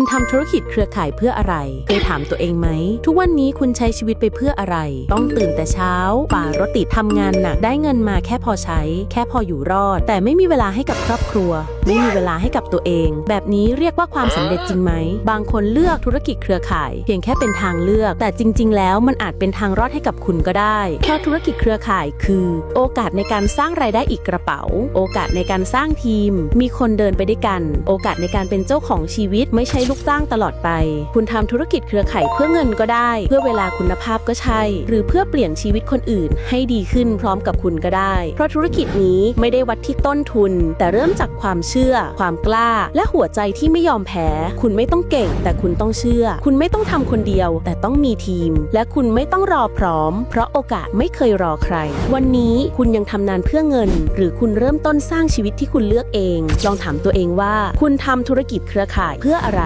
คุณทำธุรกิจเครือข่ายเพื่ออะไรเคยถามตัวเองไหม ทุกวันนี้คุณใช้ชีวิตไปเพื่ออะไร ต้องตื่นแต่เช้าป่ารถติดทำงานหนักได้เงินมาแค่พอใช้ แค่พออยู่รอด แต่ไม่มีเวลาให้กับครอบครัว ไม่มีเวลาให้กับตัวเอง แบบนี้เรียกว่าความสำเร็จจริงไหม บางคนเลือกธุรกิจเครือข่าย เพียงแค่เป็นทางเลือก แต่จริง ๆ แล้วมันอาจเป็นทางรอดให้กับคุณก็ได้เพราะธุรกิจเครือข่ายคือ โอกาสในการสร้างรายได้อีกกระเป๋า โอกาสในการสร้างทีม มีคนเดินไปด้วยกัน โอกาสในการเป็นเจ้าของชีวิตไม่ใช่ลูกจ้างตลอดไป คุณทำธุรกิจเครือข่ายเพื่อเงินก็ได้ เพื่อเวลาคุณภาพก็ใช่ หรือเพื่อเปลี่ยนชีวิตคนอื่น ให้ดีขึ้นพร้อมกับคุณก็ได้ เพราะธุรกิจนี้ไม่ได้วัดที่ต้นทุน แต่เริ่มจากความเชื่อความกล้า และหัวใจที่ไม่ยอมแพ้ คุณไม่ต้องเก่ง แต่คุณต้องเชื่อ คุณไม่ต้องทำคนเดียว แต่ต้องมีทีม และคุณไม่ต้องรอพร้อม เพราะโอกาสไม่เคยรอใคร วันนี้คุณยังทำงานเพื่อเงิน หรือคุณเริ่มต้นสร้างชีวิตที่คุณเลือกเอง ลองถามตัวเองว่า คุณทำธุรกิจเครือข่ายเพื่ออะไร